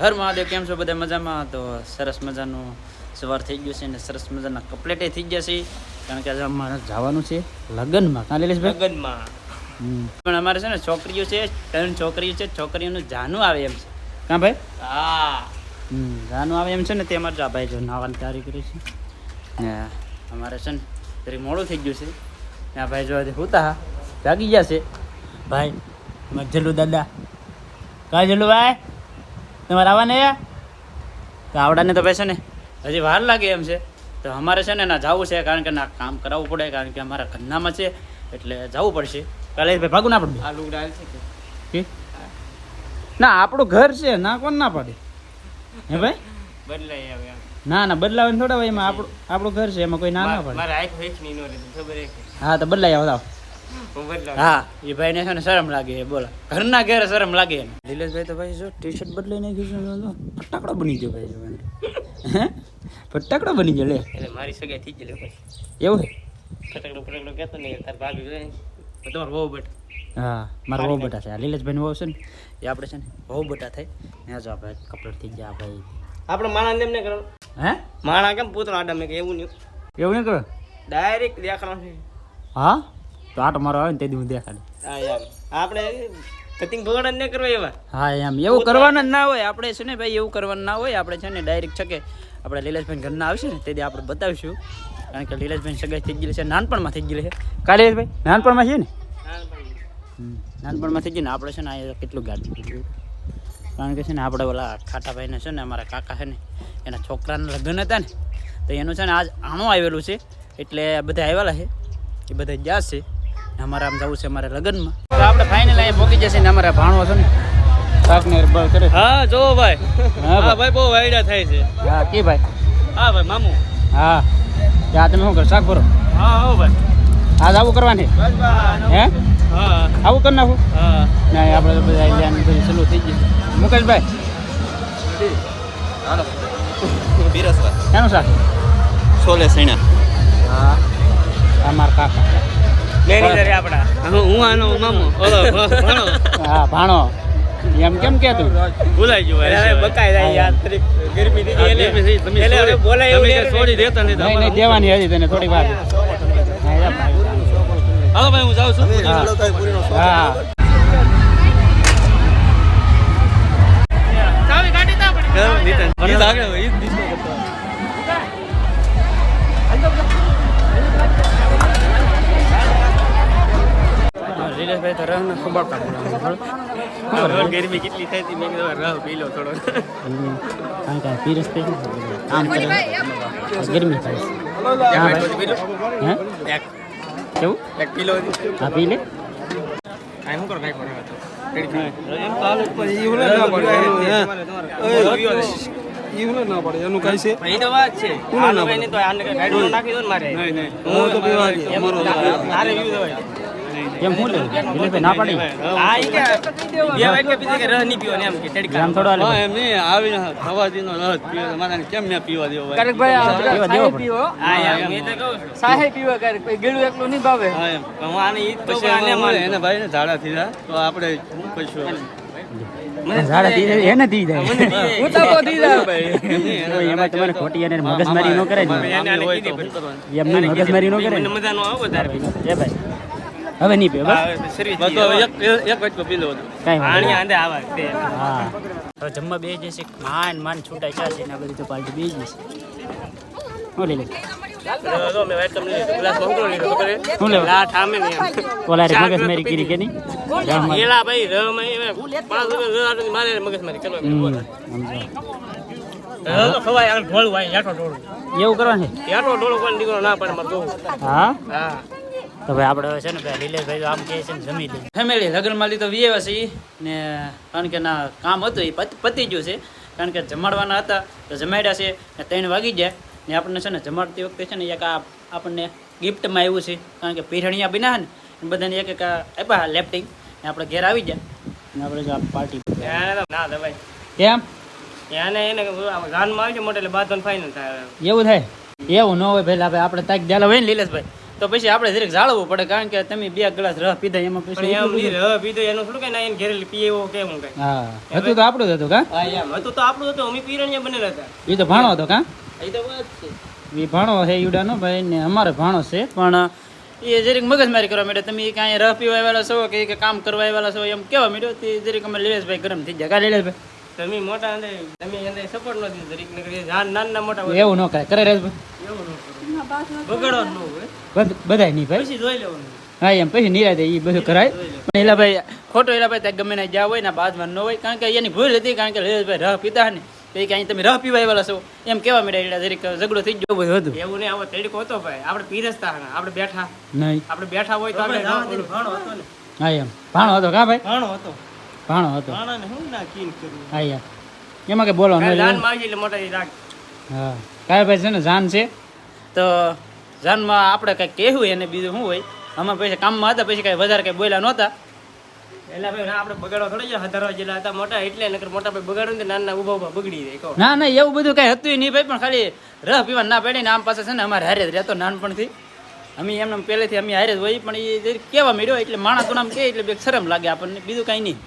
હર મહાદેવ કેમ છો બધા મજામાં? તો સરસ મજાનું સવાર થઈ ગયું છે અને સરસ મજાના કપલેટે થઈ ગયા છે. કારણ કે આજે અમારે જવાનું છે લગ્નમાં. કાં લીલેશભાઈ? લગનમાં. પણ અમારે છે ને છોકરીઓ છે ત્રણ છોકરીઓ છે છોકરીઓનું જાનું આવે એમ છે. કાં ભાઈ? હા. જાનું આવે એમ છે ને તે અમારે જો આ ભાઈ જો નાવાની તૈયારી કરી છે. ને અમારે છે ને તરી મોડું થઈ ગયું છે. ને આ ભાઈ જો આજે હોતા જાગી ગયા છે. ભાઈ અમારે જલ્લુ દાદા. કાં જલ્લુ ભાઈ? તમારે આવવાને તો આવડાને તો ભાઈ ને. હજી વાર લાગે એમ છે. તો અમારે છે ને ના જવું છે કારણ કે ના કામ કરાવવું પડે કારણ કે અમારા ઘરનામાં છે એટલે જવું પડશે. કાલે ભાઈ ભાગું ના પડે. આ લુગડા છે કે? ના આપણું ઘર છે ના કોણ ના પાડે? હે ભાઈ? બદલાઈ આવે. ના ના બદલાવે થોડા હોય એમાં આપણું આપણું ઘર છે એમાં કોઈ ના ના પડે. હા તો બદલાઈ આવો લાવો. હું એ ભાઈને છે ને શરમ લાગે છે બોલા. ઘરના ઘેરે શરમ લાગે એને નિલેશભાઈ તો ભાઈ જો ટી શર્ટ બદલાઈ નાખ્યું છે ફટાકડો બની ગયો ભાઈ હે? ફટાકડો બની ગયો લે. એટલે મારી સગાઈ થઈ ગયેલી ભાઈ એવું ફટાકડો ફટાકડો કહેતો નહીં તાર ભાગ જોઈએ તો તમારે બહુ બટ હા મારા બહુ બટા છે. લીલેશભાઈ લીલેશભાઈનું બહુ છે ને એ આપણે છે ને બહુ બટા થાય. ને જો આપણે કપડ થઈ ગયા ભાઈ. આપણે માણા એમ ને કરો. હે? માણા કેમ પૂતળો આડા મેં કે એવું નહીં. એવું નહીં કરો? ડાયરેક્ટ દેખાડવાનું હા? તો આટો મારો આવે ને તે દી હું દેખાડું. હા યાર. આપણે કટિંગ બગડ નહીં કરવા એવા? હા એમ. એવું કરવાનું જ ના હોય. આપણે છે ને ભાઈ એવું કરવાનું ના હોય. આપણે છે ને ડાયરેક્ટ છે કે આપણે લીલાજભાઈ ઘરના આવશે ને તેથી આપણે બતાવીશું. કારણ કે લીલાજભાઈ સગાઈ થઈ ગયેલી છે નાનપણમાં થઈ ગયેલી છે. કાલે ભાઈ નાનપણમાં છે ને? નાનપણમાં થઈ ગઈ ને આપણે છે ને આ કેટલું ગાડી કારણ કે છે ને આપણે ઓલા ખાટાભાઈને છે ને અમારા કાકા છે ને એના છોકરાના લગ્ન હતા ને તો એનું છે ને આજ આણું આવેલું છે. એટલે બધા આવેલા છે. એ બધા ગયા છે. ને અમારે આમ જવું છે અમારે લગ્નમાં. તો આપણે ફાઇનલ અહીંયા પહોંચી જશે ને અમારા ભાણો છે ને. શાક ને બળ કરે. હા જો ભાઈ. હા ભાઈ. ભાઈ બહુ વાયડા થાય છે. હા કે ભાઈ? હા ભાઈ મામુ. હા. ત્યાં તમે શું કરો? શાક ભરો? હા હો ભાઈ. આજ આવું કરવાની? હે? હા. આવું કરી નાખું? હા. ના આપણે તો બધા આઈડિયા બધું સલું થઈ ગયું. મુકેશભાઈ. બિરસવા શાનું શાક? છોલે સૈણા હા. અમાર કાકા. મેનેજર આપણા. હું આનો મામો ઓલો ભણો હા ભાણો. એમ કેમ કે તું? ભૂલાઈ ગયું હવે બકાઈ જાય યાર ગરમી દીધી એટલે એટલે બોલાય એવું નહીં છોડી દેતા નહીં નહીં દેવાની હતી તને થોડી વાર. હા હાલો ભાઈ હું જાઉં છું. હા. કાઢી તા પડી ઈ લાગે ઈ ને ખૂબ તો રંગ ગરમી કેટલી થાય હતી મેં કીધું રહ પી લો થોડો. કારણ કે પીરસ થઈ આમ કરે. ગરમી થાય છે. હા ભાઈ હે એક. કેવું? એક કિલો હા પી લે. કાઈ હું કરો કાઈ પડે. ના પડે એનું કઈ છે? એ તો વાત છે. આ લોકો એને તો આને કઈ નાખી દો ને મારે. નહીં નહીં. હું તો પીવા ગયો. અમારો તારે વ્યૂ દવાય કેમ શું લેવું? નિલેશભાઈ ના પાડી? આ ઈ કે બે વાટ કે પીધી કે રહ નહીં પીવો ને એમ કે ટેડકા આમ થોડો હા હાલે એમ નહીં આવીને દીનો રસ પીવો મારા કેમ મેં પીવા દેવો ભાઈ? પીવા દેવો કહું સાહે પીવો. કરે કોઈ ગેડું એકલું નહીં ભાવે. હા એમ. હું આને ઈ પછી આને એને ભાઈને ઝાડા થઈ તો આપણે શું કહીશું દી દી હું તો ભાઈ. એમ તમારે ખોટી એને મગજમારી ન કરે ને? એમને મગજમારી ન કરે. મજા નો આવે વધારે. એ ભાઈ. હવે નહીં પીવો બસ? જમવા બે જશે માન માન છૂટાય ચાશે ને આ બધી તો પાર્ટી બે જશે. શું લઈ લે કરવા એવું છે? દીકરો ના પડે મારે હા? હા. તો ભાઈ આપણે હવે છે ને ભાઈ લીલેશભાઈ આમ કહે છે ને જમી લે. ફેમિલી લગ્નમાં લીધો વીએ છે ને કારણ કે ના કામ હતું એ પત- પતી ગયું છે. કારણ કે જમાડવાના હતા તો જમાડ્યા છે ને ત્રણ વાગી જાય ને આપણને છે ને જમાડતી વખતે છે ને એક આ આપણને ગિફ્ટમાં આવ્યું છે. કારણ કે પીરણિયા બિના ને એ બધાને એક એક આ આપ્યા લેફ્ટિંગ ને આપણે ઘેર આવી જાય ને આપણે જો આ પાર્ટી ના ભાઈ. કેમ? એને એને ગાનમાં આવી જાય મોટે એટલે બાદ ફાઇનલ થાય એવું થાય? એવું ન હોય ભાઈ આપણે તાક દેલા હોય ને લીલેશભાઈ. તો પછી આપણે જરીક જાળવવું પડે કારણ કે તમે બે ગ્લાસ રહ પીધા એમાં પછી એમ નહીં રહ પીધો એનું શું કે ના એને ઘેરે પીએ એવો કેમ કઈ? હા હતું તો આપણું જ હતું કા? હા એમ. હતું તો આપણું હતું અમે પીરણિયા બનેલા હતા. એ તો ભાણો હતો કા? એ તો વાત છે. એ ભાણો છે ઈવડાનો ભાઈ ને અમારે ભાણો છે પણ એ જરીક મગજમારી કરવા માંડ્યો. તમે કાંઈ રહ પીવા આવેલા છો કે કે કામ કરવા આવેલા છો એમ કેવા માંડ્યો? તે જરીક અમે લીલેશભાઈ ગરમ થઈ જાય કા લીલેશભાઈ? તમે મોટા અંદર તમે અંદર સપોર્ટ નથી દરેક ને નાના મોટા એવું ન કરે કરે રેશભાઈ એવું ન કરો બગડો ન બધ- બધાય નહીં ભાઈ. પછી જોઈ લેવાનું. હા એમ પછી નિરાતે એ બધું કરાય. પણ એલા ભાઈ ખોટો એલા ભાઈ ત્યાં ગમે ના જ્યાં હોય ને બાદમાં ન હોય કારણ કે એની ભૂલ હતી કારણ કે ભાઈ રહ પીતા ને તો કાંઈ તમે રહ પીવાય વાળા છો. એમ કેવા મેળા એટલે જરીક ઝઘડો થઈ ગયો બધું હતું એવું નહીં આવો તડકો હતો ભાઈ. આપણે પીરસતા હતા આપણે બેઠા. નહીં. આપણે બેઠા હોય તો આપણે ભાણો હતો ને. હા એમ. ભાણો હતો કા ભાઈ? ભાણો હતો. ભાણો હતો. ભાણાને હું ના કીન કર્યું હા યાર. એમાં કે બોલો ના દાન માગી એટલે મોટા રાખ હા. કાય ભાઈ છે ને જાન છે? તો જાનમાં આપણે કંઈક કહેવું એને બીજું શું હોય? અમે પછી કામમાં હતા પછી કાંઈ વધારે કંઈ બોલ્યા નહોતા. એટલે ભાઈ આપણે બગાડવા થોડી જ હજારો જેટલા હતા મોટા એટલે નકર મોટા ભાઈ બગાડો ને નાના ઊભા ઊભા બગડી જાય કહો. ના ના એવું બધું કાંઈ હતું નહીં ભાઈ પણ ખાલી રહ પીવા ના પડી ને આમ પાસે છે ને અમારે હારે જ રહેતો નાનપણથી. અમે એમને પહેલેથી અમે હારે જ હોય પણ એ કેવા મળ્યો એટલે માણસ તો કે એટલે બે શરમ લાગે આપણને બીજું કાંઈ નહીં.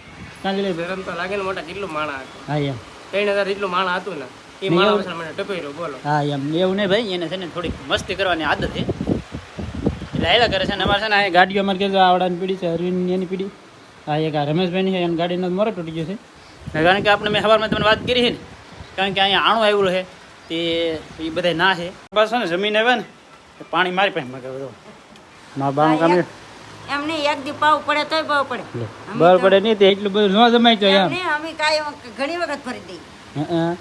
કાંઈ લે ગરમ તો લાગે ને મોટા કેટલું માણા હા એમ. ત્રણ હજાર જેટલું માણા હતું ને. એ માણા મને ટપી બોલો. હા એમ. એવું નહીં ભાઈ એને છે ને થોડીક મસ્તી કરવાની આદત છે. એટલે આયલા કરે છે ને અમારે છે ને આ ગાડીઓ અમારે કહેજો આવડાની પીડી છે અરવિંદ એની પીડી આ એક આ રમેશભાઈની છે એની ગાડીનો મોરો તૂટી ગયો છે. કારણ કે આપણે મેં સવારમાં તમને વાત કરી છે ને કારણ કે અહીંયા આણું આવ્યું છે તે એ બધા ના છે. બસ ને જમીન આવે ને પાણી મારી પાસે મગાવે મારા બાનું કામ એમને એક દી પાવ પડે તોય પાવ પડે. બળ પડે નહીં તે એટલું બધું ન જમાય તો એમ અમે કાંઈ ઘણી વખત ભરી દઈએ. હં.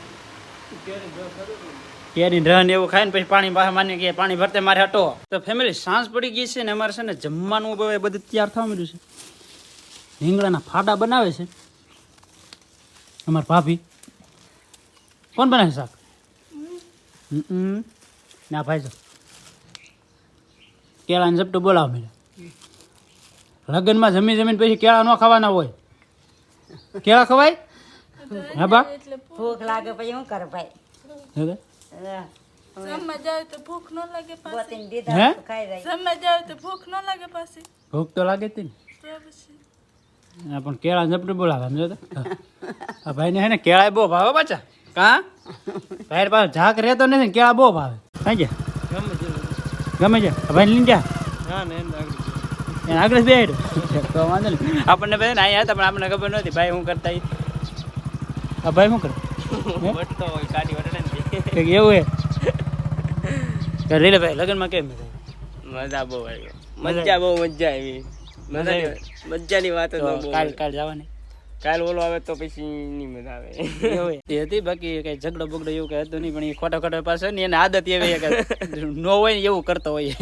કેરી રહ ને એવું ખાય ને પછી પાણી બહાર માની ગયા પાણી ભરતે મારે હટો. તો ફેમિલી સાંજ પડી ગઈ છે ને અમારે છે ને જમવાનું બધું તૈયાર થવા માંડ્યું છે. રીંગણાના ફાટા બનાવે છે. અમાર ભાભી. કોણ બનાવે શાક? ના ભાઈ જો. કેળાને ઝપટું બોલાવો મેં લગ્નમાં જમી જમીને પછી કેળા ન ખાવાના હોય. કેળા ખવાય? હા બા? ભૂખ લાગે. પછી શું કરે ભાઈ? ભૂખ તો ખાઈ જાય. જમવા જાવ તો ભૂખ ન લાગે પાછી. ભૂખ તો લાગે જ ને. પણ કેળા ઝપટું બોલાવે સમજો તો. આ ભાઈને હે ને કેળા બહુ ભાવે પાછા. કા? ભાઈ પાસે ઝાક રહેતો નથી ને કેળા બહુ ભાવે. કઈ ગયા ગમે છે? ભાઈ લઈને જા. ના ને એમ આગળ બેડ તો વાંધો નહીં. આપણને બધા ને અહીંયા હતા પણ આપણને ખબર નહોતી. ભાઈ હું કરતા. આ ભાઈ શું કરે? વટતો હોય કાઢી વટડે ને એવું હે? લીલે ભાઈ લગ્નમાં કેમ મજા બહુ આવી. મજા બહુ મજા આવી. મજા મજાની વાત તો કાલ કાલ જવાની? કાલ ઓલો આવે તો પછી નહીં મજા આવે. એ હતી બાકી કઈ ઝઘડો બગડો એવું કઈ હતું નહીં પણ એ ખોટા ખોટા પાસે ને એને આદત એવી કે નો હોય ને એવું કરતો હોય.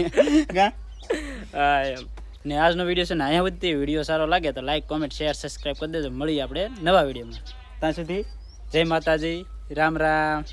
હા એમ. ને આજનો વીડિયો છે ને અહીંયા વધતી વીડિયો સારો લાગે તો લાઈક કોમેન્ટ શેર સબસ્ક્રાઈબ કરી દેજો. મળીએ આપણે નવા વિડીયોમાં. ત્યાં સુધી જય માતાજી. રામ રામ.